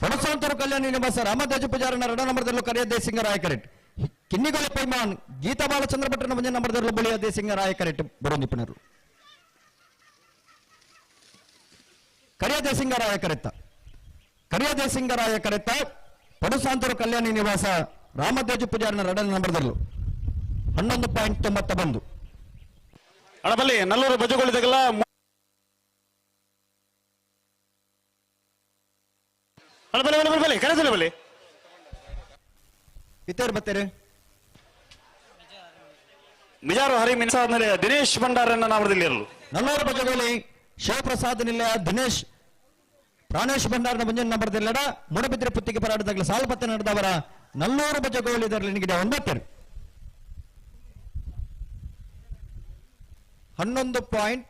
ಪಣಸಾಂತರು ಕಲ್ಯಾಣ ನಿವಾಸ ರಾಮಧ್ವಜ ಪೂಜಾರನ ರಡ ನಂಬರ್ದಲ್ಲೂ ಕರೆಯದೇ ಸಿಂಗ ರಾಯಕರೆಟ್. ಕಿನ್ನಿಗೊಳ ಪೈಮಾನ್, ಗೀತಾ ಬಾಲಚಂದ್ರ ಭಟ್ಟರ ಮುಂಜೆ ನಂಬರ್ದಲ್ಲೂ ಬಳಿಯದೇ ಸಿಂಗ ರಾಯಕರೆಟ್. ಬರೋ ನಿಪುಣರು. ಕರಿಯದೇ ಸಿಂಗ ರಾಯಕರೆತ್ತ ಕರಿಯದೇ ಸಿಂಗ ರಾಯಕರೆತ್ತ ಪಡುಸಾಂತರು ಕಲ್ಯಾಣಿ ನಿವಾಸ ರಾಮಧ್ವಜ ಪೂಜಾರನ ರಡ ನಂಬರ್ದಲ್ಲೂ ಹನ್ನೊಂದು ಪಾಯಿಂಟ್ ತೊಂಬತ್ತ ಬಂದು ಅಡಬಲ್ಲಿ ಬಲ್ಲಿ ನಲ್ಲೂರು ಬಜೆಗಳಿದಾಗಲ್ಲ ಅಣ್ಣ ಬಲೆ ಬಲೆ ಬಲ್ಲಿ ಕರೆದಿಲ್ಲ ಬಲ್ಲಿ ಇತ್ತೇರು ಬತ್ತೇರು ಮಿಜಾರು ಹರಿ ಮಿನ್ಸ ಆದ್ಮೇಲೆ ದಿನೇಶ್ ಭಂಡಾರನ್ನ ನಾಮದಲ್ಲಿ ಇರಲು ನಲ್ಲೂರು ಪಕ್ಕದಲ್ಲಿ ಶಿವಪ್ರಸಾದ್ ನಿಲಯ ದಿನೇಶ್ ಪ್ರಾಣೇಶ್ ಭಂಡಾರನ ಮುಂಜಾನೆ ನಂಬರ್ದಿಲ್ಲಡ ಮೂಡಬಿದ್ರೆ ಪುತ್ತಿಗೆ ಪರಾಟದಾಗಲ ಸಾಲಪತ್ತೆ ನಡೆದವರ ನಲ್ಲೂರು ಬಜಗೋಲಿ ಇದರಲ್ಲಿ ನಿಗಿದೆ ಒಂಬತ್ತೆರಡು. ಹನ್ನೊಂದು ಪಾಯಿಂಟ್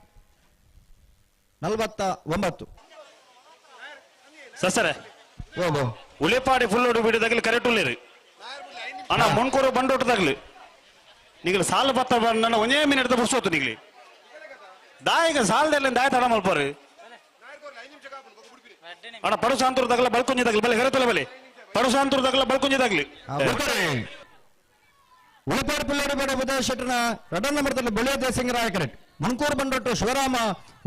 ನಲವತ್ತ ಒಂಬತ್ತು. ಸಸರೆ ಓಹೋ ಉಳಿಪಾಡಿ ಫುಲ್ ಹೊಡಿ ಬಿಡಿದಾಗಲಿ ಕರೆಕ್ಟ್ ಉಳ್ಳೇರಿ ಅಣ್ಣ ಮೊಣ್ಕೂರು ಬಂಡೋಟದಾಗ್ಲಿ. ನಿಗಲು ಸಾಲ ಬತ್ತ ಬಂದ ಒಂದೇ ಮಿನಿಟ್ ಬಸ್ಸೋತು ನಿಗ್ಲಿ. ದಾಯಿಗ ಸಾಲದಲ್ಲಿ ದಾಯ ತಡ ಮಲ್ಪಾರು? ಅಣ್ಣ ಪಡುಸಾಂತರದಾಗಲ ಬಲೆ ಬಲ್ಲಿ ಕರೆತಲ್ಲ ಬಲ್ಲಿ. ಪಡುಸಾಂತರದಾಗಲ ಬಳ್ಕುಂಜಿದಾಗ್ಲಿ ಉಳಿಪಾಡು ಪಿಳ್ಳಾಡಿ ಬೇಡ ಬುಧ ಶೆಟ್ಟನ ರಡ ನಂಬರ್ದಲ್ಲಿ ಬಳಿಯ ದೇಸಿಂಗ ರಾಯಕರೆಟ್ ಮಣ್ಕೂರು ಬಂಡೊಟ್ಟು ಶಿವರಾಮ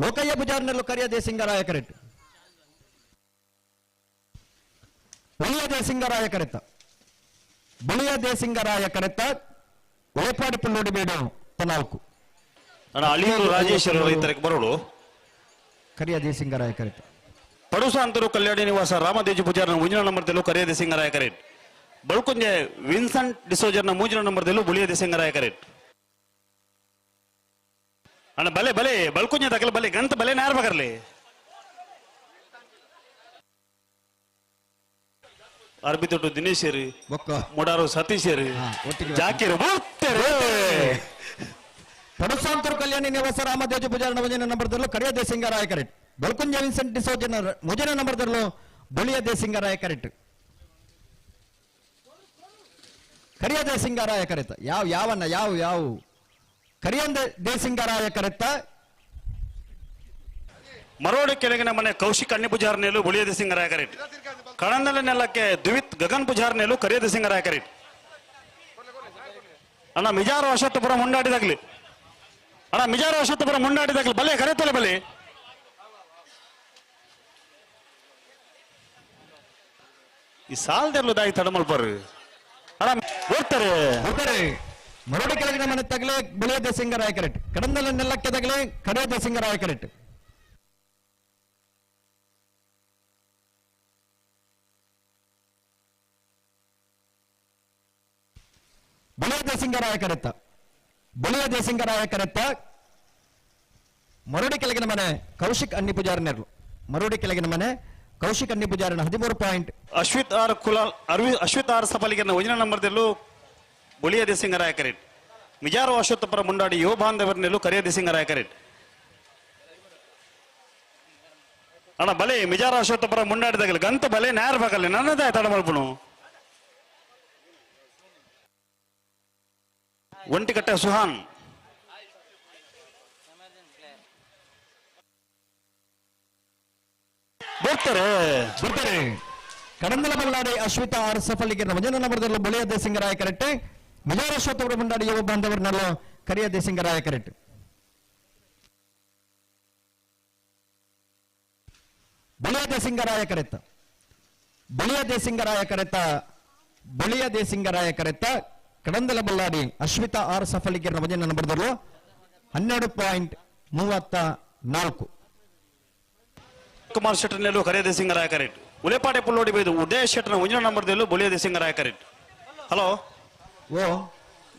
ಲೋಕಯ್ಯ ಪೂಜಾರನಲ್ಲೂ ಕರಿಯ ದೇಸಿಂಗರಾಯ ರಾಯಕರೆಟ್ ಬಳಿಯ ದೇಸಿಂಗರಾಯ ಕರೆತ. ಬಳಿಯ ದೇಸಿಂಗರಾಯ ಕರೆತ. ಒಳಪಾಡಿ ಪಿಳ್ಳೋಡಿ ಬೇಡ ಅಣ್ಣ ಅಳಿಯೂರು ರಾಜೇಶ್ವರ ರೈತರಿಗೆ ಬರೋಡು ಕರಿಯ ದೇಸಿಂಗರಾಯ ಕರೆತ. ಪಡುಸ ಅಂತರು ಕಲ್ಯಾಣಿ ನಿವಾಸ ರಾಮದೇಜಿ ಪೂಜಾರನ ಮುಂಜಿನ ನಂಬರ್ದಲ್ಲೂ ಕರಿಯ ದೇಸಿಂಗರಾಯ ಕರೆಟ್ ಬಳ್ಕುಂಜೆ ವಿನ್ಸೆಂಟ್ ಡಿಸೋಜರ್ನ ಮೂಜಿನ ನಂಬರ್ದಲ್ಲೂ ಬುಳಿಯ ದೇಸಿಂಗರಾಯ ಕರೆಟ್ ಅಣ್ಣ ಬಲೆ ಬಲೆ ಬಳ್ಕುಂಜೆ ತಕಲ ಬಲೆ ಗಂತ ಬಲೆ ನಾರ್ ಬಗರ್ಲಿ ಅರ್ಬಿತೊಟ್ಟು ದಿನೇಶ್ ರೀ ಬೊಕ್ಕ. ಮುಡಾರು ಸತೀಶ್ ರೀ. ಹಾ, ಒಟ್ಟಿಗೆ ಜಾಕಿರ್ ಪಡಸಾಂತರ ಕಲ್ಯಾಣಿ ನಿವಾಸ ರಾಮದೇಜ ಪೂಜಾರನ ನಂಬರ್ ನಂಬರ್ದಲ್ಲೂ ಕರಿಯ ದೇಸಿಂಗ ರಾಯಕರೆಟ್ ಬಲ್ಕುಂಜ ವಿನ್ಸೆಂಟ್ ಡಿಸೋಜನ ಮುಜನ ನಂಬರ್ದಲ್ಲೂ ಬಳಿಯ ದೇಸಿಂಗ ರಾಯಕರೆಟ್ ಕರಿಯ ದೇಸಿಂಗಾರಾಯ ಕರೆತ. ಯಾವ ಯಾವನ್ನ ಯಾವ ಯಾವ? ಕರಿಯಂದ ದೇಸಿಂಗಾರಾಯ ಕರೆತ. ಮರೋಡಿ ಕೆಳಗಿನ ಮನೆ ಕೌಶಿಕ್ ಅಣ್ಣಿ ಪೂಜಾರನೆಯಲ್ಲೂ ಬುಳಿಯದ ಸಿಂಗರಾಯ ಕರೆಟ್. ಕಣಂದಲ ನೆಲಕ್ಕೆ ದ್ವಿತ್ ಗಗನ್ ಪೂಜಾರನೆಯಲ್ಲೂ ಕರಿಯದ ಸಿಂಗ ಕರೆಟ್ ಅಣ್ಣ, ಮಿಜಾರ ಅಶೋತ್ತಪುರ ಮುಂಡಾಡಿದಾಗ್ಲಿ. ಅಣ್ಣ, ಮಿಜಾರ ಅಶೋತ್ತಪುರ ಮುಂಡಾಡಿದಾಗ್ಲಿ. ಬಲೆ ಕರೆತಲ್ಲ ಬಲಿ ಈ ಸಾಲದಲ್ಲೂ ದಾಯಿ ತಡಮಲ್ಪರು? ಅಣ್ಣ, ಹೋಗ್ತಾರೆ. ಹೋದರೆ ಮರಡಿ ಕೆಳಗಿನ ಮನೆ ತಗಲೇ ಬಳಿಯ ಸಿಂಗರಾಯಕರೆಟ್ ಕಡಂದಲ ನೆಲಕ್ಕೆ ತಗಲೇ ಕಡೆಯ ದೇಸಿಂಗಾರಾಯ ಬಳಿಯ ದೇಸಿಂಗರಾಯ ಕರೆತ್ತ ಬಳಿಯ ದೇಸಿಂಗರಾಯ ಕರೆತ್ತ ಮರುಡಿ ಕೆಳಗಿನ ಮನೆ ಕೌಶಿಕ್ ಅನ್ನಿ ಪೂಜಾರನೆರಲು. ಮರುಡಿ ಕೆಳಗಿನ ಮನೆ ಕೌಶಿಕ್ ಅನ್ನಿ ಪೂಜಾರನ ಹದಿಮೂರು ಪಾಯಿಂಟ್. ಅಶ್ವಿತ್ ಆರ್ ಕುಲ, ಅರ್ವಿ, ಅಶ್ವಿತ್ ಆರ್ ಸಫಲಿಗೆ ಒಂಜಿನ ನಂಬರ್ದಲ್ಲೂ ಬುಳಿಯ ದೇಸಿಂಗರಾಯ ಕರೆಟ್. ಮಿಜಾರು ಅಶ್ವತ್ಥಪರ ಮುಂಡಾಡಿ ಯುವ ಬಾಂಧವರನೆಲ್ಲೂ ಕರಿಯ ದೇಸಿಂಗರಾಯ ಕರೆಟ್. ಅಣ್ಣ, ಬಲೆ, ಮಿಜಾರು ಅಶ್ವತ್ಥಪರ ಮುಂಡಾಡಿದಾಗಲಿ ಗಂತ ಬಲೆ ನ್ಯಾರ ಬಾಗಲ್ಲ ನನ್ನದೇ ತಡ ಮಲ್ಪನು ಒಂಟಿಕಟ್ಟೆ ಸುಹಾನ್. ಬರ್ತಾರೆ ಬರ್ತಾರೆ. ಕಡಂದಲ ಬಲ್ಲಾಡಿ ಅಶ್ವಿತಾ ಆರ್ ಸಫಲಿಗೆ ವಜನ ನಂಬರ್ದಲ್ಲೂ ಬಳಿಯ ದೇಸಿಂಗರಾಯ ಕರೆಕ್ಟ್ ವಿಜಯ ಅಶ್ವತ್ಥಪುರ ಬಂಡಾಡಿ ಯುವ ಬಾಂಧವರನ್ನಲ್ಲೂ ಕರಿಯ ದೇಸಿಂಗರಾಯ ಕರೆಕ್ಟ್ ಬಳಿಯ ದೇಸಿಂಗರಾಯ ಕರೆತ ಬಳಿಯ ದೇಸಿಂಗರಾಯ ಕರೆತ ಬಳಿಯ ದೇಸಿಂಗರಾಯ ಕರೆತ ಕಡಂದಲ ಬಳ್ಳಾರಿ ಅಶ್ವಿತಾ ಆರ್ ಸಫಲಿಗೆ ವಜನ ಬರೆದರು ಹನ್ನೆರಡು ಪಾಯಿಂಟ್ ಮೂವತ್ತ ನಾಲ್ಕು. ಕುಮಾರ್ ಶೆಟ್ಟರ್ನಲ್ಲೂ ಕರಿಯ ಸಿಂಗರಾಯ ಕರೆಟ್. ಉಲೆಪಾಟೆ ಪುಲ್ಲೋಡಿ ಬೈದು ಉದಯ ಶೆಟ್ಟರ್ನ ಒಂಜಿನ ನಂಬರ್ದಲ್ಲೂ ಬುಳಿಯ ಸಿಂಗರಾಯ ಕರೆಟ್. ಹಲೋ? ಓ.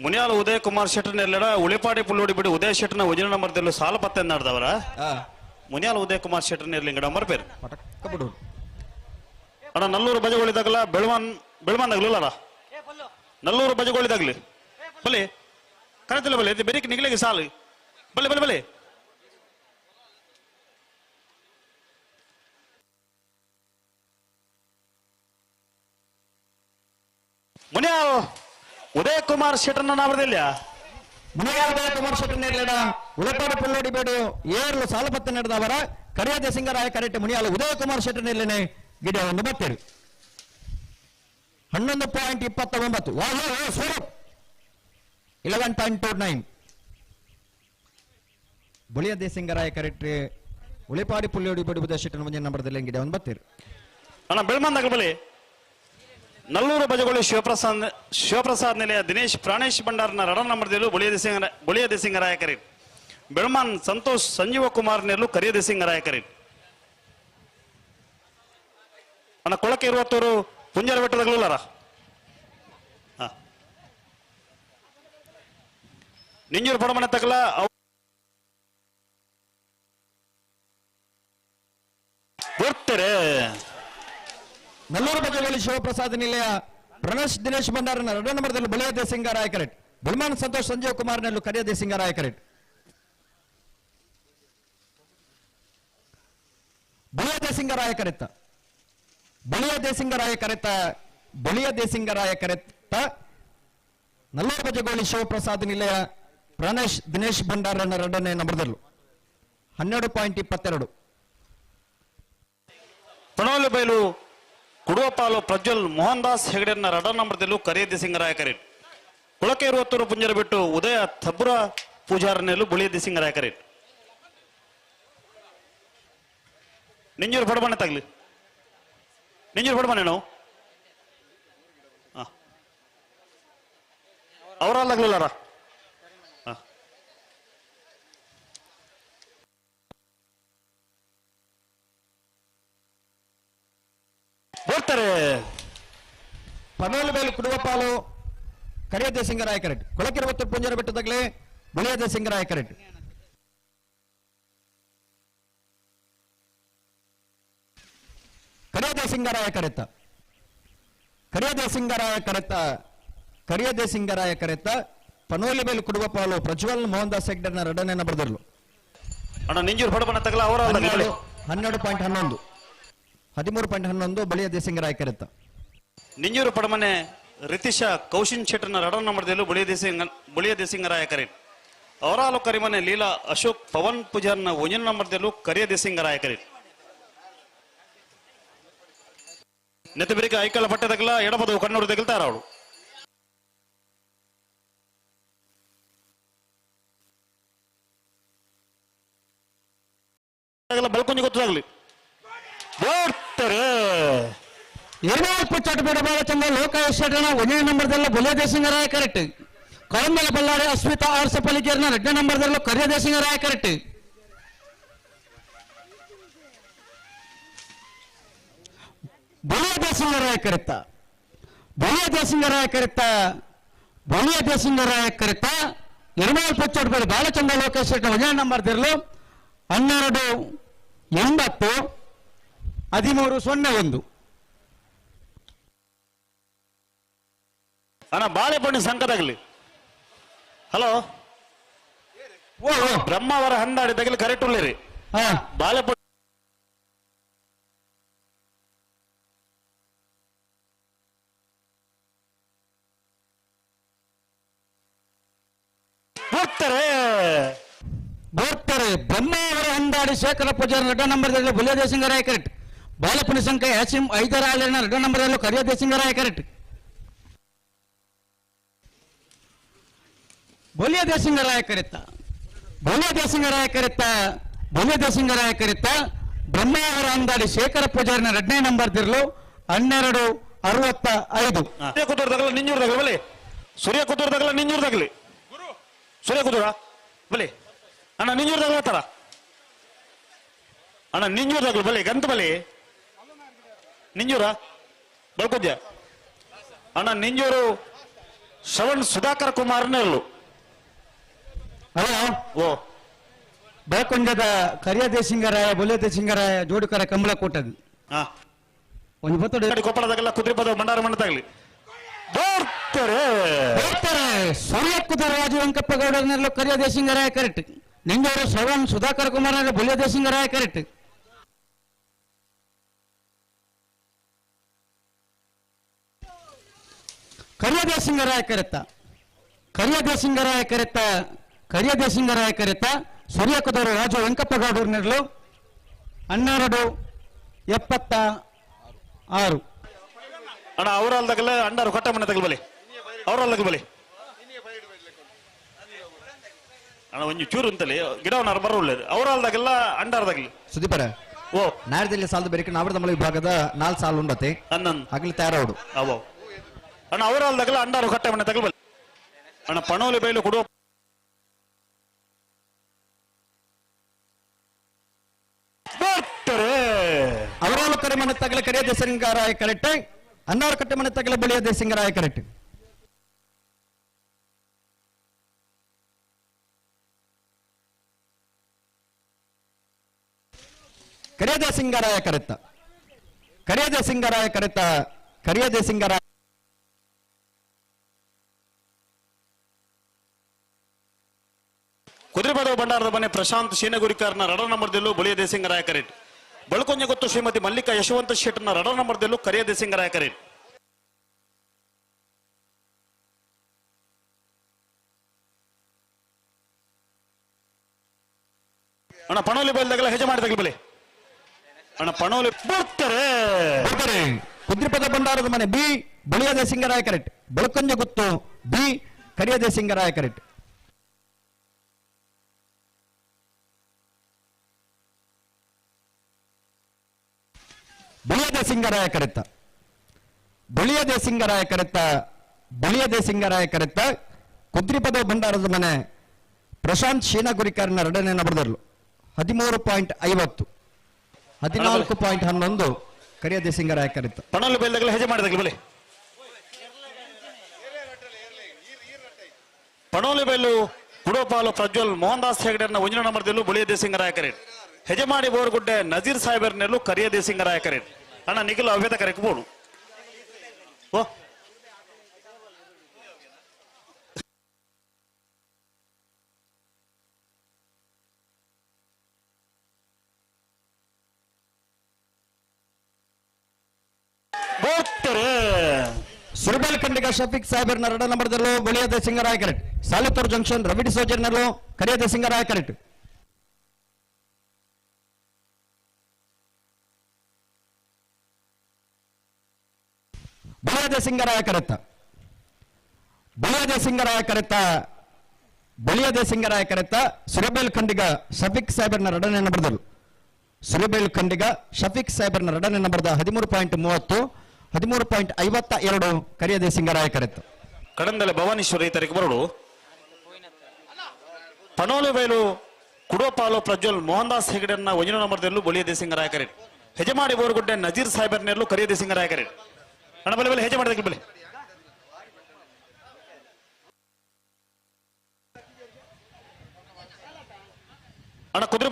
ಮುನಿಯಾಲ ಉದಯ ಕುಮಾರ್ ಶೆಟ್ಟರ್ನೆಲ್ಲಡ ಉಳಿಪಾಡಿ ಪುಲ್ಲೋಡಿ ಬಿಡಿ ಉದಯ ಶೆಟ್ಟರ್ನ ನಂಬರ್ ನಂಬರ್ದಲ್ಲೂ ಸಾಲ ಪತ್ತೆ ನಡೆದವರ ಮುನಿಯಾಲ ಉದಯ ಕುಮಾರ್ ಶೆಟ್ಟರ್ನೆಲ್ಲ ಇಂಗಡ ನಂಬರ್ ಪೇರು ಪಟಕ್ಕ ಬಿಡು. ಅಣ್ಣ ನಲ್ಲೂರು ಬಜೆಗಳಿದಾಗಲ್ಲ ಬೆಳವನ್ ಬೆಳವಾನ್ ಅಲ್ಲ ನಲ್ಲೂರು ಬಜಗೊಳ್ಳಿದಾಗ್ಲಿ ಬಲೆ ಕರೆತಿಲ್ಲ ಬಲೆ ಇದು ನಿಗಲಿಗೆ ಸಾಲು. ಬಲೆ ಬಲೆ ಬಲೆ ಮುನಿಯಾಲ್ ಉದಯ ಕುಮಾರ್ ಶೆಟ್ಟರ್ನ ಮುನಿಯಾ ಉದಯ ಕುಮಾರ್ ಶೆಟ್ಟಿ ನೆರಳಡ ಉಳಪಾಡು ಪುಲ್ಲೋಡಿ ಬೇಡು ಏರ್ಲು ಸಾಲಪತ್ತ ನಡೆದವರ ಕರಿಯಾದ ಸಿಂಗರಾಯ ಕರೆಕ್ಟ್ ಮುನಿಯಾಲ ಉದಯ ಕುಮಾರ್ ಶೆಟ್ಟಿ ನೆರಳನೆ ಗಿಡವನ್ನು ಒಂದು ಬತ್ತೇರು. ಹನ್ನೊಂದು ಪಾಯಿಂಟ್ ಇಪ್ಪತ್ತ ಒಂಬತ್ತು ಇಲೆವೆನ್ ಪಾಯಿಂಟ್ ಟೂ ನೈನ್ ಬುಳಿಯ ದೇಸಿಂಗರಾಯ ಕರೆಕ್ಟ್ರಿ ಉಳಿಪಾಡಿ ಪುಲ್ಲಿಯೋಡಿ ಬಡಿಬುದ ಶೆಟ್ಟನ ಮುಂದಿನ ನಂಬರ್ದಲ್ಲಿ ಹೆಂಗಿದೆ? ಒಂದು ಬತ್ತಿರು ಅಣ್ಣ ಬೆಳ್ಮಂದಾಗ ಬಳಿ ನಲ್ಲೂರು ಬಜಗೊಳ್ಳಿ ಶಿವಪ್ರಸಾದ್ ಶಿವಪ್ರಸಾದ್ ನಿಲಯ ದಿನೇಶ್ ಪ್ರಾಣೇಶ್ ಭಂಡಾರ್ನ ರಡ ನಂಬರ್ದಲ್ಲೂ ಬುಳಿಯ ದೇಸಿಂಗರ, ಬುಳಿಯ ದೇಸಿಂಗರಾಯ ಕರೆ ಬೆಳ್ಮಾನ್ ಸಂತೋಷ್ ಸಂಜೀವ ಕುಮಾರ್ ನೆಲ್ಲು ಕರಿಯ ದೇಸಿಂಗರಾಯ ಕರೀರ್. ಅಣ್ಣ ಕೊಳಕೆ ಇರುವತ್ತೂರು ಪುಂಜರ ಬೆಟ್ಟದಾಗಲೂಲಾರ ಹಾ. ನಿಂಜೂರು ಪಡಮನೆ ತಗಲ ಬರ್ತಾರೆ. ನಲ್ಲೂರು ಬಜೆಗಳಲ್ಲಿ ಶಿವಪ್ರಸಾದ್ ನಿಲಯ. ಪ್ರಣೇಶ್ ದಿನೇಶ್ ಭಂಡಾರನ ಎರಡನೇ ನಂಬರ್ದಲ್ಲಿ ಬಳಿಯ ದೇಸಿಂಗರಾಯ ಕರೆಕ್ಟ್ ಬಿಲ್ಮಾನ್ ಸಂತೋಷ್ ಸಂಜೀವ್ ಕುಮಾರ್ ನೆಲ್ಲು ಕರಿಯ ಕರೆಟ್ ಕರೆಕ್ಟ್ ಬಳಿಯ ದೇಸಿಂಗರಾಯ ಕರೆತ್ತ ಬಳಿಯ ದೇಸಿಂಗರಾಯ ಕರೆತ, ಬಳಿಯ ದೇಸಿಂಗರಾಯ ಕರೆತ, ನಲ್ಲೂರು ಭಜಗೋಳಿ ಶಿವಪ್ರಸಾದ್ ನಿಲಯ, ಪ್ರಣೇಶ್ ದಿನೇಶ್ ಭಂಡಾರನ ಎರಡನೇ ನಂಬರ್ದಲ್ಲೂ ಹನ್ನೆರಡು ಪಾಯಿಂಟ್ ಇಪ್ಪತ್ತೆರಡು. ಪಣೋಲಿ ಬೈಲು ಕುಡುವಪಾಲು ಪ್ರಜ್ವಲ್ ಮೋಹನ್ ದಾಸ್ ಹೆಗಡೆಯನ್ನ ರಡ ನಂಬರ್ದಲ್ಲೂ ಕರಿಯದಿ ಸಿಂಗರಾಯ ಕರೆ ಕುಳಕೆ ಇರುವತ್ತೂರು ಪುಂಜರ ಬಿಟ್ಟು ಉದಯ ಥಬ್ರ ಪೂಜಾರನೆಲ್ಲೂ ಬುಳಿಯದಿ ಸಿಂಗರಾಯ ಕರೆ ನಿಂಜೂರು ಬಡಬಣ್ಣ ತಗ್ಲಿ. ನಿಂಜೂರು ಪಡಬಣ್ಣ ನಾವು ಅವರಲ್ಲಾಗ್ಲಿಲ್ಲಾರ ಹಾ ಬರ್ತಾರೆ ಪನೋಲು ಬೇಲು ಕುಡುವ ಪಾಲು ಕರಿಯದ ಸಿಂಗರಾಯ ಕರೆಕ್ಟ್ ಕೊಳಕಿರುವತ್ತು ಪುಂಜರ ಬೆಟ್ಟದಾಗಲೇ ಬಳಿಯದ ಸಿಂಗರಾಯ ಕರೆಕ್ಟ್ ಕರಿಯದ ಸಿಂಗರಾಯ ಕರೆತ. ಕರಿಯದ ಸಿಂಗರಾಯ ಕರೆತ ಕರಿಯದ ಸಿಂಗರಾಯ ಕರೆತ ಪನೋಲಿ ಮೇಲೆ ಕುಡುವ ಪಾಲು ಪ್ರಜ್ವಲ್ ಮೋಹನ್ ದಾಸ್ ಹೆಗ್ಡರ್ನ ರಡನೆಯನ್ನು ಬರೆದಿರಲು. ಅಣ್ಣ ನಿಂಜೂರು ತಗಲ ಹನ್ನೆರಡು ಅವರ ಹನ್ನೆರಡು ಪಾಯಿಂಟ್ ಹನ್ನೊಂದು. ಹದಿಮೂರು ಪಾಯಿಂಟ್ ಹನ್ನೊಂದು ಬಳಿಯ ದೇಸಿಂಗರಾಯ ಕರೆತ. ನಿಂಜೂರು ಪಡಮನೆ ರಿತೀಶ ಕೌಶಿನ್ ಶೆಟ್ಟರ್ನ ರಡನ ಮಾಡಿದಲು ಬಳಿಯ ದೇಸಿಂಗ ಬುಳಿಯ ದೇಸಿಂಗರಾಯ ಕರೆ. ಅವರಾಲು ಕರಿಮನೆ ಲೀಲಾ ಅಶೋಕ್ ಪವನ್ ಪೂಜಾರ್ನ ಒಂಜನ ಮಾಡಿದಲು ಕರಿಯ ದೇಸಿಂಗರಾಯ ಕರಿ. ನೆತ್ತಬಿರಿಕೆ ಐಕಳ ಬಟ್ಟೆ ತಗಲ, ಎಡಬದು ಕಣ್ಣೂರು ತಗಲ್ತಾರ ಅವಳು ಬಲ್ಕೊಂಜಿ ಗೊತ್ತಾಗ್ಲಿ ಬರ್ತಾರೆ. ಏನಾಲ್ಪು ಚಟಬೇಡ ಚಂದ ಲೋಕಾಯುಷನ ಒಂದನೇ ನಂಬರ್ದಲ್ಲ ಬೊಲೆ ದೇಶಿಂಗರಾಯ ಕರೆಕ್ಟ್. ಬಳ್ಳಾರಿ ಅಸ್ಮಿತಾ ಆರ್ಸ ಪಲಿಕೇರ್ನ ಎರಡನೇ ನಂಬರ್ದಲ್ಲೂ ಕರಿಯ ದೇಶಿಂಗರಾಯ ಕರೆಕ್ಟ್. ಬುಲಿಯ ದೇಸಿಂಗರಾಯ ಕರೆತ. ಬುಲಿಯ ದೇಸಿಂಗರಾಯ ಕರೆತ. ಬುಲಿಯ ದೇಸಿಂಗರಾಯ ಕರೆತ್ತ ನಿರ್ಮಲ್ ಪಚ್ಚೋಡ್ಬೇಡಿ ಬಾಳ ಚಂದ ಶೆಟ್ಟಿ ಒಂದನೇ ನಂಬರ್ದಿರಲು ಹನ್ನೆರಡು ಎಂಬತ್ತು ಹದಿಮೂರು ಸೊನ್ನೆ ಒಂದು. ಅಣ್ಣ ಬಾಳೆಪಣ್ಣಿ ಸಂಕದಾಗಲಿ ಹಲೋ ಓ ಬ್ರಹ್ಮವರ ಬ್ರಹ್ಮಾವರ ಹಂದಾಡಿ ತಗಲಿ ಕರೆಕ್ಟ್ ಉಳ್ಳೇರಿ. ಹಾ. ಬಾಳೆಪಣ್ಣಿ ಬರ್ತಾರೆ ಬರ್ತಾರೆ ಬ್ರಹ್ಮಾವರ ಹಂದಾಡಿ ಶೇಖರ ಪೂಜಾರ ಎರಡ ನಂಬರ್ದಲ್ಲಿ ಬುಲಿಯ ದೇಶಿಂಗರಾಯ ಕರೆಕ್ಟ್. ಬಾಲಪುನಿ ಸಂಖ್ಯೆ ಯಾಸಿಂ ಐದರ ಆಲಿನ ಎರಡ ನಂಬರ್ದಲ್ಲೂ ಕರಿಯ ದೇಶಿಂಗರಾಯ ಕರೆಕ್ಟ್. ಬೊಲಿಯ ದೇಶಿಂಗರಾಯ ಕರೆತ್ತ ಬೊಲಿಯ ಕರಿತ. ಕರೆತ್ತ ಬೊಲಿಯ ದೇಶಿಂಗರಾಯ ಕರೆತ್ತ ಬ್ರಹ್ಮಾವರ ಹಂದಾಡಿ ಶೇಖರ ಪೂಜಾರಿನ ಎರಡನೇ ನಂಬರ್ದಿರ್ಲು ಹನ್ನೆರಡು ಅರವತ್ತ ಐದು. ಸೂರ್ಯ ಕುದೂರ್ ತಗಲ ನಿಂಜೂರ್ ತಗಲಿ ಬಲಿ. ಸೂರ್ಯ ಕುದೂರ್ ತಗಲ ನಿಂಜೂರ್ ತಗಲಿ ಸೂರ್ಯ ಕುದೂರ ಬಲಿ. ಅಣ್ಣ ನಿಂಜೂರ್ ತಗಲತ್ತಾರ ಅಣ್ಣ ನಿಂಜೂರ್ ತಗಲು ಬಲಿ ಗಂತ ಬಲಿ ನಿಂಜೂರ ಬಳ್ಕೊದ್ಯ? ಅಣ್ಣ ನಿಂಜೂರು ಶ್ರವಣ್ ಸುಧಾಕರ್ ಕುಮಾರ್ನೆಲ್ಲು ಹಲೋ? ಓ. ಬೆಳಕೊಂಡದ ಕರಿಯ ದೇಶಿಂಗರಾಯ ಬೊಲಿಯ ದೇಶಿಂಗರಾಯ ಜೋಡುಕರ ಕಂಬಳ ಕೊಟ್ಟದ್ದು ಹಾ. ಒಂದು ಬತ್ತೋಡು ಕೊಪ್ಪಳದಾಗೆಲ್ಲ ಕುದುರೆ ಪದ ಮಂಡಾರ ಮಣ್ಣ ತಗಲಿ ಬರ್ತಾರೆ. ಹೇಳ್ತಾರೆ ಸೂರ್ಯ ಕುದುರೆ ರಾಜು ವೆಂಕಪ್ಪ ಗೌಡರನ್ನೆಲ್ಲ ಕರಿಯ ದೇಶಿಂಗರಾಯ ಕರೆಕ್ಟ್. ನಿಂಗವರು ಶ್ರವಣ್ ಸುಧಾಕರ್ ಕುಮಾರ್ ಬೊಲಿಯ ದೇಶಿಂಗರಾಯ ಕರೆಕ್ಟ್. ಕರಿಯ ದೇಶಿಂಗರಾಯ ಕರೆತ ಕರಿಯ ದೇಶಿಂಗರಾಯ ಕರೆತ ಕರಿಯ ದೇಶಿಂಗರಾಯ ಕರೆತ ಸೂರ್ಯ ರಾಜ ರಾಜು ವೆಂಕಪ್ಪ ಗೌಡರನ್ನೆಲ್ಲ ಹನ್ನೆರಡು, ಎಪ್ಪತ್ತ ಆರು. ಅಣ್ಣ, ಅವ್ರ ಅಲ್ದಾಗಲ್ಲ ಅಂಡಾರು ಕೊಟ್ಟ ಮನೆ ತಗಲ್ಬಲಿ ಅವ್ರ ಅಲ್ದಾಗ ಬಲಿ ಅಣ್ಣ ಒಂಜಿ ಚೂರು ಅಂತಲಿ ಗಿಡವನ್ನ ಬರೋಲ್ಲ ಅವ್ರ ಆಲ್ದಾಗೆಲ್ಲ ಅಂಡಾರ್ದಾಗ್ಲಿ ಸುದೀಪರ ಓ. ನಾಡ್ದಲ್ಲಿ ಸಾಲದ ಬೇರೆ ನಾವಡ ಮಳೆ ವಿಭಾಗದ ನಾಲ್ ಸಾಲು ಉಂಡತೆ ಹನ್ನೊಂದು ಹಗಲು ತಯಾರವಡು ಅವೋ. ಅಣ್ಣ ಅವರ ಅಲ್ದಾಗಲ್ಲ ಅಂಡಾರು ಕಟ್ಟೆ ಮನೆ ತಗಲ್ಬಲ್ಲ ಅಣ್ಣ ಪಣೋಲಿ ಬೈಲು ಕೊಡುವ ಅವರಾಲು ಕರೆ ಮನೆ ತಗಲ ಕರಿಯ ದೇಸಿಂಗರಾಯ ಕರೆಕ್ಟ್ ಅನ್ನಾರು ಕಟ್ಟೆ ಮನೆ ತಗಲ ಬಳಿಯ ದೇಸಿಂಗರಾಯ ಕರೆಕ್ಟ್ ಕರಿಯ ಸಿಂಗರಾಯ ಕರೆತ. ಕರಿಯ ಸಿಂಗರಾಯ ಕರೆತ ಕರಿಯ ದೇಸಿಂಗರಾಯ ಕುದುರೆಪದವ ಭಂಡಾರದ ಮನೆ ಪ್ರಶಾಂತ್ ಶೀನಗುರಿಕಾರ್ನ ರಡ ನಂಬರ್ದಲ್ಲೂ ಬಳಿಯ ದೇಸಿಂಗರಾಯ ಕರೆಟ್. ಬಳಕೊಂಜೆ ಗೊತ್ತು ಶ್ರೀಮತಿ ಮಲ್ಲಿಕಾ ಯಶವಂತ ಶೇಟ್ನ ರಡ ನಂಬರ್ದಲ್ಲೂ ಕರಿಯ ದೇಸಿಂಗರಾಯ ಕರೆಟ್. ಅಣ್ಣ ಪಣೋಲಿ ಬೈಲ್ದಾಗೆಲ್ಲ ಹೆಜೆ ಮಾಡಿ ತಗಲ್ಬಲಿ ಅಣ್ಣ ಪಣೋಲಿ ಕುದ್ರಿಪದ ಭಂಡಾರದ ಮನೆ. ಬಿ ಬಳಿಯದ ಸಿಂಗರಾಯ ಕರೆಕ್ಟ್ ಬೆಳಕಂಜ ಗುತ್ತು. ಬಿ ಕರಿಯದೆ ಸಿಂಗರಾಯ ಕರೆಕ್ಟ್ ಬಳಿಯದೆ ಸಿಂಗರಾಯ ಕರೆತ್ತ ಬಳಿಯದೆ ಸಿಂಗರಾಯ ಕರೆತ್ತ ಬಳಿಯದೆ ಸಿಂಗರಾಯ ಕರೆತ್ತ ಕುದ್ರಿಪದ ಭಂಡಾರದ ಮನೆ. ಪ್ರಶಾಂತ್ ಶೀನಗುರಿಕಾರನ ಎರಡನೇ ನಬರದರ್ಲು. ಹದಿಮೂರು ಪಾಯಿಂಟ್ ಐವತ್ತು. ಹದಿನಾಲ್ಕು ಪಾಯಿಂಟ್ ಹನ್ನೊಂದು. ಕರಿಯ ಸಿಂಗರಾಯಕರಿತ್ತು ಪಣಲು ಬೈಲ್ದಾಗೆಲ್ಲ ಹೆಜೆ ಮಾಡಿ ತಗಲ್ಬಲಿ ಪಣೋಲಿ ಬೈಲು ಕುಡೋಪಾಲು, ಪ್ರಜ್ವಲ್ ಮೋಹನ್ ದಾಸ್ ಹೆಗಡೆಯನ್ನ ಒಂಜಿನ ನಂಬರ್ದಲ್ಲೂ ಬುಳಿಯ ದೇಸಿಂಗರಾಯ ಮಾಡಿ ಹೆಜಮಾಡಿ ಬೋರ್ಗುಡ್ಡೆ ನಜೀರ್ ಸಾಹೇಬರ್ನೆಲ್ಲೂ ಕರಿಯ ದೇಸಿಂಗರಾಯ ಕರೆಟ್ ಅಣ್ಣ, ನಿಖಿಲ್ ಅವೇದ ಕರೆಕ್ ಬೋಡು. ಓ ಬರ್ತಾರೆ ಖಂಡಿಗ ಶಫೀಕ್ ಸಾಹೇಬರ್ನ ಎರಡ ನಂಬರ್ದಲ್ಲೂ ಬಳಿಯದ ಸಿಂಗರಾಯ ಕರೆಕ್ಟ್ ಸಾಲಿತೂರ್ ಜಂಕ್ಷನ್ ರವಿಡಿ ಸೋಜರ್ನಲ್ಲೂ ಕರಿಯದ ಸಿಂಗರಾಯ ಕರೆಕ್ಟ್ ಬಳಿಯದ ಸಿಂಗರಾಯ ಕರೆತ್ತ ಬಳಿಯದ ಸಿಂಗರಾಯ ಕರೆತ್ತ ಬಳಿಯದ ಸಿಂಗರಾಯ ಕರೆತ್ತ ಸುರಬೇಲ್ ಖಂಡಿಗ ಶಫೀಕ್ ಸಾಹೇಬರ್ನ ಎರಡನೇ ನಂಬರ್ದಲ್ಲೂ ಸುರಬೇಲ್ ಖಂಡಿಗ ಶಫೀಕ್ ಸಾಹೇಬರ್ನ ಎರಡನೇ ನಂಬರ್ದ ಹದಿಮೂರು ಪಾಯಿಂಟ್ ಮೂವತ್ತು. ಹದಿಮೂರು ಪಾಯಿಂಟ್ ಐವತ್ತ ಎರಡು ಕರಿಯದೆ ಕರೆತ್ತ ಕಡಂದಲೆ ಭವಾನೇಶ್ವರ ಈತರಿಗೆ ಬರೋಡು. ಪನೋಲಿ ಬೈಲು ಕುಡೋಪಾಲು ಪ್ರಜ್ವಲ್ ಮೋಹನ್ ದಾಸ್ ಹೆಗಡೆಯನ್ನ ಒಂಜಿನ ನಂಬರ್ದಲ್ಲೂ ಬಳಿಯ ದೇಸಿಂಗರಾಯ ಕರೆಟ್ ಹೆಜಮಾಡಿ ಬೋರ್ಗುಡ್ಡೆ ನಜೀರ್ ಸಾಹೇಬರ್ನೆಲ್ಲೂ ಕರಿಯ ದೇಸಿಂಗರಾಯ ಕರೆಟ್ ಅಣ್ಣ, ಬಲೆ ಬಲೆ ಹೆಜೆ ಮಾಡಿದ ಬಲೆ. ಅಣ್ಣ, ಕುದುರೆ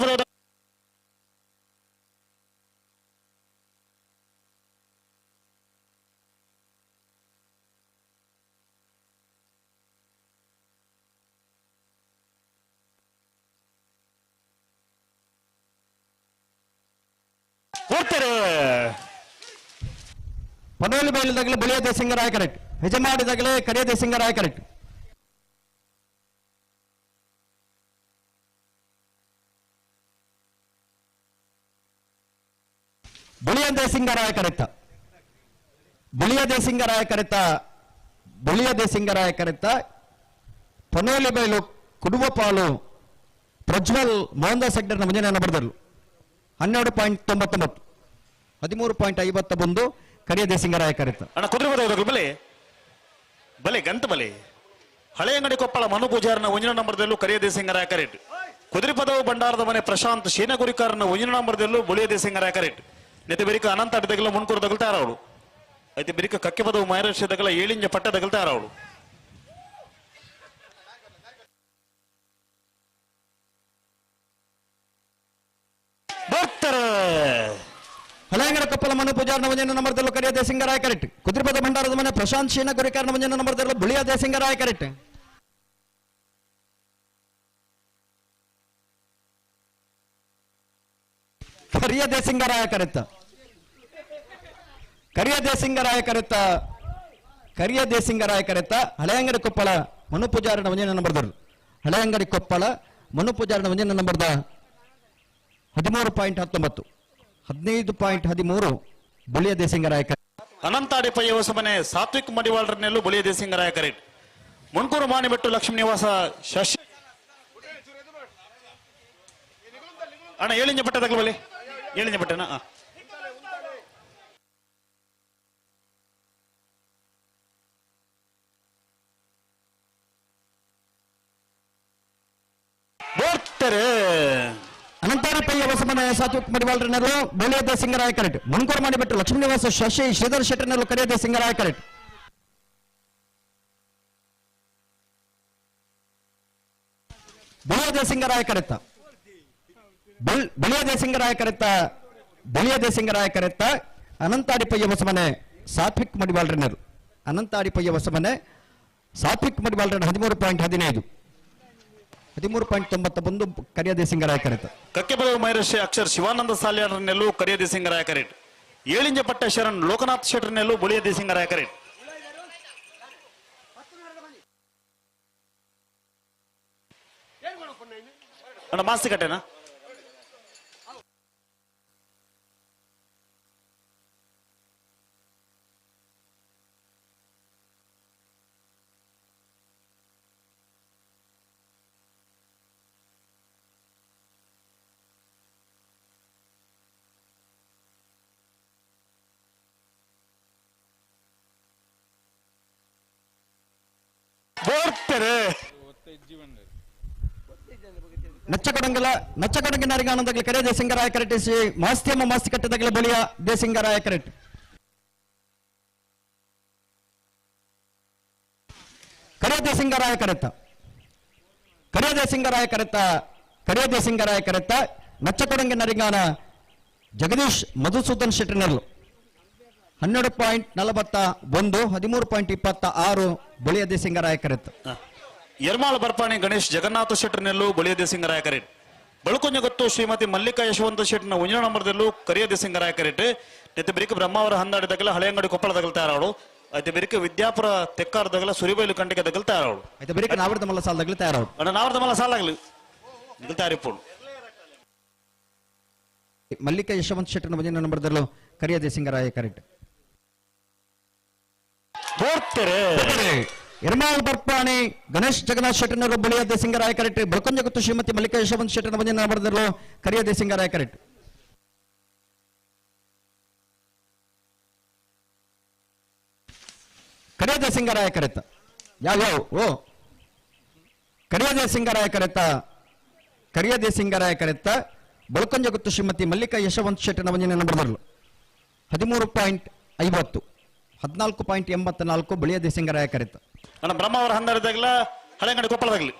ಹೋಗ್ತಾರೆ ಬಯಲಿದಾಗಲೇ ಬಳಿಯ ದೇಸಿಂಗರಾಯ ಕರೆಕ್ಟ್ ಹೆಜಮಾಡಿದಾಗಲೇ ಕರಿಯ ದೇಸಿಂಗರಾಯ ಕರೆಕ್ಟ್ ಬಳಿಯ ದೇಸಿಂಗರಾಯ ಕರೆತ ಬಳಿಯ ದೇಸಿಂಗರಾಯ ಕರೆತ ಬಳಿಯ ದೇಸಿಂಗರಾಯ ಕರೆತ ಪನೋಲಿ ಬೈಲು ಕುಡುವ ಪಾಲು ಪ್ರಜ್ವಲ್ ಮೋಹನ್ದಾಸ್ ಹೆಗ್ಡರ್ನ ಮುಂಜಾನೆ ಬರೆದರು ಹನ್ನೆರಡು ಪಾಯಿಂಟ್ ತೊಂಬತ್ತೊಂಬತ್ತು. ಹದಿಮೂರು ಪಾಯಿಂಟ್ ಐವತ್ತ ಒಂದು ಕರಿಯ ದೇಸಿಂಗರಾಯ ಕರೆತ ಅಣ್ಣ, ಕುದುರೆ ಬರೋದಾಗ ಬಲೆ ಬಲೆ, ಗಂತ ಬಲೆ. ಹಳೆ ಅಂಗಡಿ ಕೊಪ್ಪಳ ಮನು ಪೂಜಾರನ ಒಂಜಿನ ನಂಬರ್ದಲ್ಲೂ ಕರಿಯ ದೇಸಿಂಗರಾಯ ಕರೆಟ್ ಕುದುರೆ ಪದವು ಭಂಡಾರದ ಮನೆ ಪ್ರಶಾಂತ್ ಶೀನಗುರಿಕಾರನ ಒಂಜಿನ ನಂಬರ್ದಲ್ಲೂ ಬುಳಿಯ ದೇಸಿಂಗರಾಯ ಕರೆಟ್ ನೆತೆ ಬೆರಿಕ ಅನಂತ ಅಡ್ಡದಗಲ ಮುನ್ಕೂರು ತಗಲ್ತಾ ಅವಳು ಐತೆ ಬೆರಿಕ ಕಕ್ಕೆ ಪದವು ಮೈರಕ್ಷದಗಲ ಏಳಿಂಜ ಪಟ್ಟ ತಗಲ್ತಾ ಅವಳು ಬರ್ತಾರೆ ಹಳೆಯಂಗಡ ಕಪ್ಪಲ ಮನು ಪೂಜಾರ ನಮಜನ ನಂಬರ್ದಲ್ಲೂ ಕರಿಯ ದೇಸಿಂಗರಾಯ ಕರೆಕ್ಟ್ ಕುದುರೆಪದ ಭಂಡಾರದ ಮನೆ ಪ್ರಶಾಂತ್ ಶೀನ ಗುರಿಕಾರ ಮುಂಜಾನೆ ನಂಬರ್ದಲ್ಲೂ ಬುಳಿಯ ದೇಸಿಂಗರಾಯ ಕರೆಕ್ಟ್ ಕರಿಯ ದೇಸಿಂಗರಾಯ ಕರೆತ್ತ ಕರಿಯ ದೇಸಿಂಗರಾಯ ಕರೆತ್ತ ಕರಿಯ ದೇಸಿಂಗರಾಯ ಕರೆತ್ತ ಹಳೆಯಂಗಡಿ ಕೊಪ್ಪಳ ಮನು ಪೂಜಾರನ ಮಂಜನ ನಂಬರ್ದರು ಹಳೆಯಂಗಡಿ ಕೊಪ್ಪಳ ಮನು ಪೂಜಾರನ ಮಂಜನ ನಂಬರ್ದ ಹದಿಮೂರು ಪಾಯಿಂಟ್ ಹತ್ತೊಂಬತ್ತು. ಹದಿನೈದು ಪಾಯಿಂಟ್ ಹದಿಮೂರು ಬುಳಿಯ ದೇಸಿಂಗರಾಯಕ ಅನಂತ ಹೊಸ ಮನೆ ಸಾತ್ವಿಕ್ ಮಡಿವಾಳರನ್ನೆಲ್ಲೂ ಬಳಿಯ ದೇಸಿಂಗರಾಯ ಕರೆಟ್ ಮುನ್ಕೂರು ಮಾನಿಬೆಟ್ಟು ಲಕ್ಷ್ಮೀ ನಿವಾಸ ಶಶಿ ಅಣ್ಣ ಏಳಿಂಜ ಬಟ್ಟೆ ತಗೊಳ್ಳಿ ಏಳಿಂಜ ಬಟ್ಟೆನಾ ಆ. ಅನಂತಾರಪಯ್ಯ ಬಸಮ್ಮನ ಸಾತ್ವಿಕ್ ಮಡಿವಾಳರನ್ನರು ಬುಳಿಯ ಸಿಂಗರಾಯ ಕರೆಟ್. ಮುನ್ಕೂರು ಮಾಡಿಬಿಟ್ಟು ಲಕ್ಷ್ಮೀ ನಿವಾಸ ಶಶಿ, ಶ್ರೀಧರ್ ಶೆಟ್ಟರ್ನಲ್ಲೂ ಕರಿಯ ಸಿಂಗರಾಯ ಕರೆಟ್. ಬುಳಿಯ ದೇಸಿಂಗರಾಯ ಕರೆತ್ತ. ಬುಲ್ ಸಿಂಗರಾಯ ದೇಸಿಂಗರಾಯ ಕರೆತ್ತ ಸಿಂಗರಾಯ ದೇಸಿಂಗರಾಯ ಕರೆತ್ತ ಅನಂತಾಡಿಪಯ್ಯ ಹೊಸಮನೆ ಸಾತ್ವಿಕ್ ಮಡಿವಾಳರನ್ನರು ಅನಂತಾಡಿಪಯ್ಯ ಹೊಸಮನೆ ಸಾತ್ವಿಕ್ ಮಡಿವಾಳರನ್ನ ಹದಿಮೂರು ಪಾಯಿಂಟ್ ಹದಿನೈದು. ಹದಿಮೂರು ಪಾಯಿಂಟ್ ತೊಂಬತ್ತ ಒಂದು ಕರಿಯ ದೇಸಿಂಗರಾಯ ಕರೆತ ಕಕ್ಕೆಬೆಳೂರು ಮಹರ್ಷಿ ಅಕ್ಷರ್ ಶಿವಾನಂದ ಸಾಲಿಯಾರನ್ನೆಲ್ಲೂ ಕರಿಯ ದೇಸಿಂಗರಾಯ ಕರೆಟ್ ಏಳಿಂಜ ಪಟ್ಟೆ ಶರಣ್ ಲೋಕನಾಥ್ ಶೆಟ್ಟರ್ನೆಲ್ಲೂ ಬಳಿಯ ದೇಸಿಂಗರಾಯ ಕರೆಟ್ ಮಾಸ್ತಿ ಕಟ್ಟೆನಾ ಬರ್ತಾರೆ ನಚ್ಚಕೊಡಂಗಲ ನಚ್ಚಕೊಡಂಗಿನರಿಗೆ ಆನಂದಗಲಿ ಕರೆ ದೇಸಿಂಗರಾಯ ಕರೆಟಿಸಿ ಮಾಸ್ತಿಯಮ್ಮ ಮಾಸ್ತಿ ಕಟ್ಟದಗಲ ಬಳಿಯ ದೇಸಿಂಗರಾಯ ಕರೆಟ್ ಕರೆ ದೇಸಿಂಗರಾಯ ಕರೆತ. ಕರೆ ದೇಸಿಂಗರಾಯ ಕರೆತ ಕರೆ ದೇಸಿಂಗರಾಯ ಕರೆತ ನಚ್ಚಕೊಡಂಗಿನರಿಗಾನ ಜಗದೀಶ್ ಮಧುಸೂದನ್ ಶೆಟ್ಟಿನಲ್ಲು ಹನ್ನೆರಡು ಪಾಯಿಂಟ್ ನಲವತ್ತ ಒಂದು, ಹದಿಮೂರು ಪಾಯಿಂಟ್ ಇಪ್ಪತ್ತ ಆರು ಬಳಿಯ ದೇಸಿಂಗರಾಯ ಕರೆತ. ಯರ್ಮಾಲ ಬರ್ಪಾಣಿ ಗಣೇಶ್ ಜಗನ್ನಾಥ ಶೆಟ್ಟರ್ ಬಳಿಯದೇ ಬಳಿಯದೆ ಸಿಂಗರಾಯಕರೇಟ್ ಗೊತ್ತು ಶ್ರೀಮತಿ ಮಲ್ಲಿಕಾ ಯಶವಂತ ಶೆಟ್ನ ಒಂಜನ ನಂಬರ್ದಲ್ಲೂ ಕರಿಯದೆ ಸಿಂಗರಾಯಕರೇಟ್ ನೆತ್ತೆ ಬಿರಿಕೆ ಬ್ರಹ್ಮಾವರ ಹಂದಾಡಿದಾಗಲ ಹಳೆ ಅಂಗಡಿ ಕೊಪ್ಪಳ ತಗಲ್ತಾರವಳು ಐತೆ ಬಿರಿಕ ವಿದ್ಯಾಪುರ ತೆಕ್ಕಾರದಾಗಲ ಸುರಿಬೈಲು ಕಂಟಿಗೆ ತಗಲ್ತಾರವಳು ಐತೆ ಬಿರಿಕ ನಾವರ್ದ ಮಲ್ಲ ಸಾಲದಾಗಲಿ ತಯಾರವಳು ಅಣ್ಣ ನಾವರ್ದ ಮಲ್ಲ ಸಾಲಾಗಲಿ ತಯಾರಿಪ್ಪು ಮಲ್ಲಿಕಾ ಯಶವಂತ ಶೆಟ್ಟರ್ನ ಒಂಜನ ನಂಬರ್ದಲ್ಲೂ ಕರಿಯದೆ ಸಿಂಗರಾಯಕರೇಟ್ ಕರೆಕ್ಟ್ ಇರ್ಮಾಲ್ ಬರ್ಪಾಣಿ, ಗಣೇಶ್ ಜಗನ್ನಾಥ್ ಶೆಟ್ಟರ್ ಬಳಿಯ ದೇಸಿಂಗರಾಯ ಕರೆಕ್ಟ್ ಬಳ್ಕೊಂಜ ಶ್ರೀಮತಿ ಮಲ್ಲಿಕ ಯಶವಂತ್ ಶೆಟ್ಟರ್ ಭಜನ ನಂಬರ್ದಲ್ಲೂ ಕರಿಯ ದೇಸಿಂಗರಾಯ ಕರೆಕ್ಟ್ ಕರಿಯ ದೇಸಿಂಗರಾಯ ಕರೆತ ಯಾವ ಓ. ಕರಿಯ ದೇಸಿಂಗರಾಯ ಕರೆತ ಕರಿಯ ದೇಸಿಂಗರಾಯ ಕರೆತ ಬಳ್ಕೊಂಜ ಗೊತ್ತು ಶ್ರೀಮತಿ ಮಲ್ಲಿಕಾ ಯಶವಂತ್ ಶೆಟ್ಟನ ವಂಜನೆ ನಂಬರ್ದಲ್ಲೂ ಹದಿಮೂರು ಪಾಯಿಂಟ್ ಐವತ್ತು. ಹದಿನಾಲ್ಕು ಪಾಯಿಂಟ್ ಎಂಬತ್ತ ನಾಲ್ಕು ಬಿಳಿಯ ದೇಸಿಂಗರಾಯ ಕರೆತ. ಅಣ್ಣ ಬ್ರಹ್ಮ ಅವರ ಹನ್ನೆರಡಾಗಲ ಹಳೆಂಗಡಿ ಕೊಪ್ಪಳದಾಗಲಿ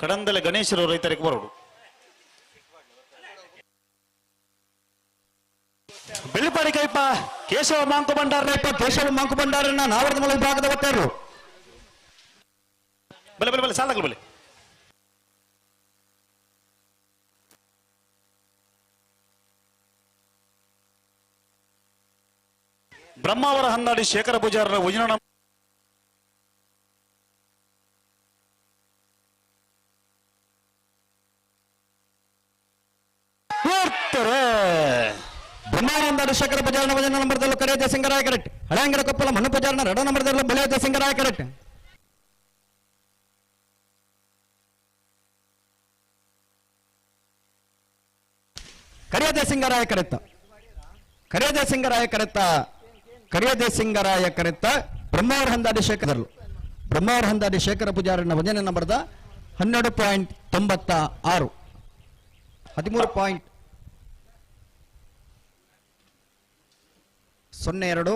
ಕಡಂದಲೆ ಗಣೇಶರು ರೈತರಿಗೆ ಬರೋಡು ಬೆಳ್ಳಿಪಾಡಿ ಕೈಪ, ಕೇಶವ ಮಾಂಕು ಭಂಡಾರ ಕೇಶವ ಮಾಂಕು ಭಂಡಾರನ ನಾವರದ ಮೂಲ ವಿಭಾಗದ ಒತ್ತಾರು ಬಲೆ ಬಲೆ ಬಲೆ ಸಾಲಾಗ್ಲಿ ಬಲೆ. ಬ್ರಹ್ಮಾವರ ಹನ್ನಾಡಿ ಶೇಖರ ಪೂಜಾರರ ವಜನ ಬ್ರಹ್ಮಾನಂದ ಶೇಖರ ಪ್ರಚಾರಣ ವಜನ ನಂಬರ್ದಲ್ಲೂ ಕರೆಯ ಸಿಂಗರಾಯ ಕರೆಕ್ಟ್ ಹಳೆಂಗರ ಕೊಪ್ಪಲ ಮಣ್ಣು ಪ್ರಚಾರಣ ರಡ ನಂಬರ್ದಲ್ಲೂ ಬಳಿಯ ಸಿಂಗರಾಯ ಕರೆಕ್ಟ್ ಕರಿಯ ಸಿಂಗರಾಯ ಕರೆತ್ತ ಕರಿಯ ಸಿಂಗರಾಯ ಕರೆತ್ತ ಕರಿಯ ದೇಸಿಂಗರಾಯ ಕರೆತ್ತ ಬ್ರಹ್ಮಾವರ ಹಂದಾಡಿ ಶೇಖರರು. ಬ್ರಹ್ಮಾವರ ಹಂದಾಡಿ ಶೇಖರ ಪೂಜಾರನ ಭಜನೆ ನಂಬರ್ದ ಹನ್ನೆರಡು ಪಾಯಿಂಟ್ ತೊಂಬತ್ತ ಆರು. ಹದಿಮೂರು ಪಾಯಿಂಟ್ ಸೊನ್ನೆ ಎರಡು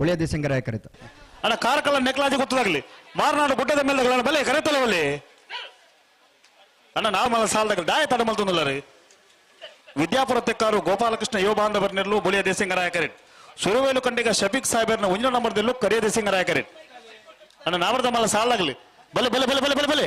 ಉಳಿಯ ದೇಸಿಂಗರಾಯ ಕರೆತ. ಅಣ್ಣ, ಕಾರಕಲ್ಲ ನೆಕ್ಲಾಜಿ ಗೊತ್ತದಾಗ್ಲಿ. ಮಾರನಾಡು ಗುಡ್ಡದ ಮೇಲೆ ಬಲೆ ಕರೆತಲ್ಲ ಬಲೆ ಅಣ್ಣ ನಾವು ಮಲ ಸಾಲದಾಗ ದಾಯ ತಡ ಮಲ್ತಂದಿಲ್ಲ ರೀ. ವಿದ್ಯಾಪುರ ತೆಕ್ಕಾರು ಗೋಪಾಲಕೃಷ್ಣ ಯುವ ಬಾಂಧವರ್ನೆಲ್ಲೂ ಬುಳಿಯ ದೇಸಿಂಗರಾಯ ಕರೆಟ್. ಸುರುವೇಲು ಕಂಡಿಗ ಶಫೀಕ್ ಸಾಹೇಬರ್ನ ಉಂಜಿನ ನಂಬರ್ದಲ್ಲೂ ಕರಿಯ ದೇಸಿಂಗರಾಯ ಕರೆಟ್ ಅಣ್ಣ ನಾವರ್ದ ಮಾಲ ಸಾಲಾಗಲಿ. ಬಲೆ ಬಲೆ ಬಲೆ ಬಲೆ ಬಲೆ ಬಲೆ